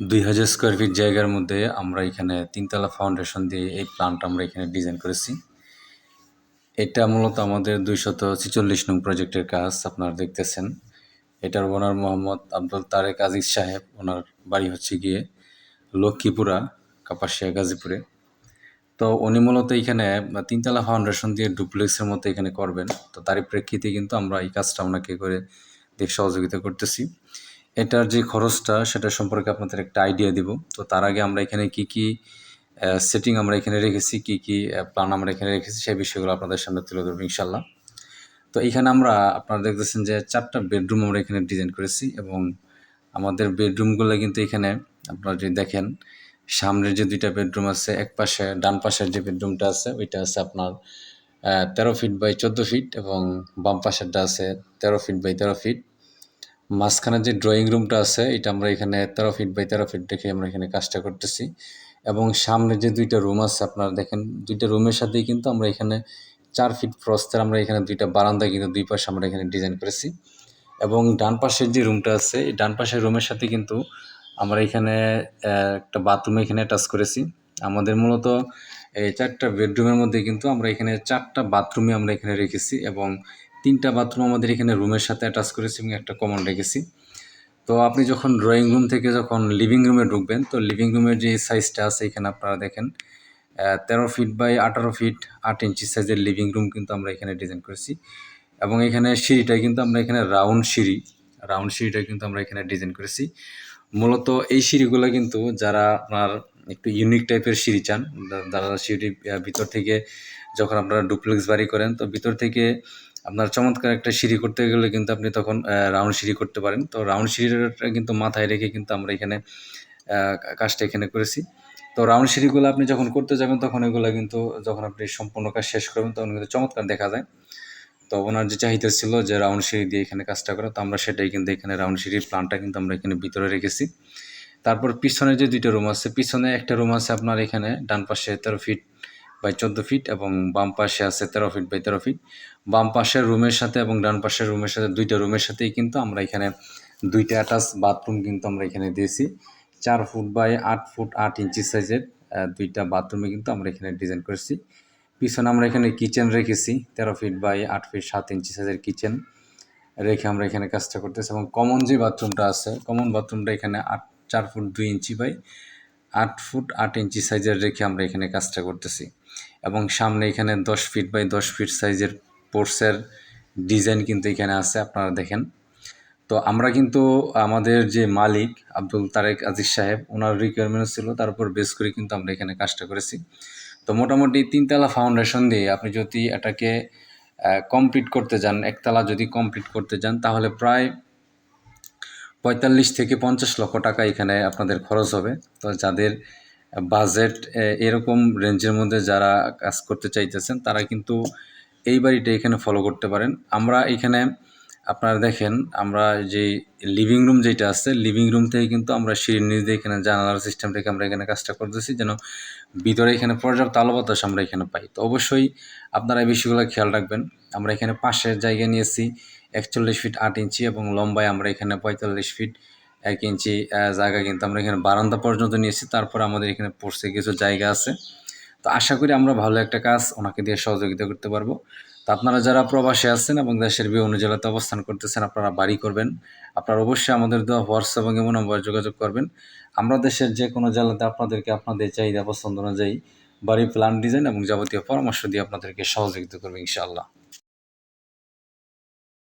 দুই হাজার square feet জায়গার মধ্যে আমরা এখানে তিনতলা ফাউন্ডেশন দিয়ে এই প্ল্যানটা আমরা এখানে ডিজাইন করেছি। এটা মূলত আমাদের দুইশত ছিচল্লিশ নং প্রজেক্টের কাজ, আপনারা দেখতেছেন। এটার ওনার মোহাম্মদ আব্দুল তারেক আজিজ সাহেব, ওনার বাড়ি হচ্ছে গিয়ে লক্ষ্মীপুরা, কাপাসিয়া, গাজীপুরে। তো উনি মূলত এখানে তিনতলা ফাউন্ডেশন দিয়ে ডুপ্লেক্সের মতো এখানে করবেন। তো তারই প্রেক্ষিতে কিন্তু আমরা এই কাজটা ওনাকে করে দিয়ে সহযোগিতা করতেছি। এটার যে খরচটা সেটা সম্পর্কে আপনাদের একটা আইডিয়া দিব। তো তার আগে আমরা এখানে কি কি সেটিং আমরা এখানে রেখেছি, কি কি প্ল্যান আমরা এখানে রেখেছি, সেই বিষয়গুলো আপনাদের সামনে তুলে ধরবো ইনশাল্লাহ তো এখানে আমরা আপনারা দেখতেছেন যে চারটা বেডরুম আমরা এখানে ডিজাইন করেছি এবং আমাদের বেডরুমগুলো কিন্তু এখানে আপনারা যদি দেখেন, সামনের যে দুইটা বেডরুম আছে, এক পাশে, ডান পাশের যে বেডরুমটা আছে, ওইটা আছে আপনার তেরো ফিট বাই চোদ্দ ফিট এবং বাম পাশেরটা আছে তেরো ফিট বাই তেরো ফিট মাঝখানে যে ড্রয়িং রুমটা আছে, এটা আমরা এখানে তেরো ফিট বাই তেরো ফিট রেখে আমরা এখানে কাজটা করতেছি। এবং সামনে যে দুইটা রুম আছে, আপনারা দেখেন, দুইটা রুমের সাথেই কিন্তু আমরা এখানে চার ফিট প্রস্তের আমরা এখানে দুইটা বারান্দা কিন্তু দুই পাশে আমরা এখানে ডিজাইন করেছি। এবং ডান পাশের যে রুমটা আছে, এই ডান পাশের রুমের সাথে কিন্তু আমরা এখানে একটা বাথরুম এখানে টাচ করেছি। আমাদের মূলত এই চারটা বেডরুমের মধ্যে কিন্তু আমরা এখানে চারটা বাথরুমে আমরা এখানে রেখেছি এবং তিনটা বাথরুম আমাদের এখানে রুমের সাথে অ্যাটাচ করেছি এবং একটা কমন রেখেছি। তো আপনি যখন ড্রয়িং রুম থেকে যখন লিভিং রুমে ঢুকবেন, তো লিভিং রুমের যে সাইজটা আছে এখানে আপনারা দেখেন তেরো ফিট বাই আঠারো ফিট আট ইঞ্চি সাইজের লিভিং রুম কিন্তু আমরা এখানে ডিজাইন করেছি। এবং এখানে সিঁড়িটা কিন্তু আমরা এখানে রাউন্ড সিঁড়ি রাউন্ড সিঁড়িটা কিন্তু আমরা এখানে ডিজাইন করেছি। মূলত এই সিঁড়িগুলো কিন্তু যারা আপনার একটু ইউনিক টাইপের সিঁড়ি চান যারা সিঁড়ি ভিতর থেকে যখন আপনারা ডুপ্লেক্স বাড়ি করেন, তো ভিতর থেকে আপনার চমৎকার একটা সিঁড়ি করতে গেলে কিন্তু আপনি তখন রাউন্ড সিঁড়ি করতে পারেন। তো রাউন্ড সিঁড়িটা কিন্তু মাথায় রেখে কিন্তু আমরা এখানে কাজটা এখানে করেছি। তো রাউন্ড সিঁড়িগুলো আপনি যখন করতে যাবেন তখন এগুলো কিন্তু যখন আপনি সম্পূর্ণ কাজ শেষ করবেন তখন কিন্তু চমৎকার দেখা যায়। তো ওনার যে চাহিদা ছিল যে রাউন্ড সিঁড়ি দিয়ে এখানে কাজটা করে, তো আমরা সেটাই কিন্তু এখানে রাউন্ড সিঁড়ির প্ল্যানটা কিন্তু আমরা এখানে ভিতরে রেখেছি। তারপর পিছনে যে দুইটা রুম আছে, পিছনে একটা রুম আছে আপনার এখানে ডান পাশে তেরো ফিট বাই চোদ্দ ফিট এবং বাম পাশে আছে তেরো ফিট বাই তেরো ফিট। বাম পাশের রুমের সাথে এবং ডান পাশের রুমের সাথে দুইটা রুমের সাথেই কিন্তু আমরা এখানে দুইটা অ্যাটাচ বাথরুম কিন্তু আমরা এখানে দিয়েছি। চার ফুট বাই আট ফুট আট ইঞ্চি সাইজের দুইটা বাথরুমে কিন্তু আমরা এখানে ডিজাইন করেছি। পিছনে আমরা এখানে কিচেন রেখেছি, তেরো ফিট বাই আট ফিট সাত ইঞ্চি সাইজের কিচেন রেখে আমরা এখানে কাজটা করতেছি এবং কমন যে বাথরুমটা আছে, কমন বাথরুমটা এখানে আট, চার ফুট দুই ইঞ্চি বাই আট ফুট আট ইঞ্চি সাইজের রেখে আমরা এখানে কাজটা করতেছি। এবং সামনে এখানে দশ ফিট বাই দশ ফিট সাইজের পোর্সের ডিজাইন কিন্তু এখানে আছে, আপনারা দেখেন। তো আমরা কিন্তু আমাদের যে মালিক আব্দুল তারেক আজিজ সাহেব ওনার রিকোয়ারমেন্ট ছিল, তার উপর বেস করে কিন্তু আমরা এখানে কাজটা করেছি। তো মোটামুটি তিনতলা ফাউন্ডেশন দিয়ে আপনি যদি এটাকে কমপ্লিট করতে যান, একতলা যদি কমপ্লিট করতে যান, তাহলে প্রায় পঁয়তাল্লিশ থেকে পঞ্চাশ লক্ষ টাকা এখানে আপনাদের খরচ হবে। তো যাদের বাজেট এরকম রেঞ্জের মধ্যে যারা কাজ করতে চাইতেছেন, তারা কিন্তু এই বাড়িটা এখানে ফলো করতে পারেন। আমরা এখানে, আপনারা দেখেন, আমরা যে লিভিং রুম যেটা আছে লিভিং রুম থেকে কিন্তু আমরা সিঁড়ির নিচ দিয়ে এখানে জানালার সিস্টেম থেকে আমরা এখানে কাজটা করতেছি, যেন ভিতরে এখানে পর্যাপ্ত আলো বাতাস আমরা এখানে পাই। তো অবশ্যই আপনারা এই বিষয়গুলো খেয়াল রাখবেন। আমরা এখানে পাশের জায়গা নিয়েছি একচল্লিশ ফিট আট ইঞ্চি এবং লম্বায় আমরা এখানে পঁয়তাল্লিশ ফিট এক ইঞ্চি জায়গা কিন্তু আমরা এখানে বারান্দা পর্যন্ত নিয়েছি, তারপর আমাদের এখানে পড়ছে কিছু জায়গা আছে। তো আশা করি আমরা ভালো একটা কাজ ওনাকে দিয়ে সহযোগিতা করতে পারব। তো আপনারা যারা প্রবাসে আছেন এবং দেশের বিভিন্ন জেলাতে অবস্থান করতেছেন, আপনারা বাড়ি করবেন। আপনারা অবশ্যই আমাদের দেওয়া হোয়াটসঅ্যাপ এবং এমন নম্বরে যোগাযোগ করবেন। আমরা দেশের যে কোনো জেলাতে আপনাদেরকে আপনাদের চাহিদা, পছন্দ অনুযায়ী বাড়ি প্ল্যান ডিজাইন এবং যাবতীয় পরামর্শ দিয়ে আপনাদেরকে সহযোগিতা করবে, ইনশাআল্লাহ।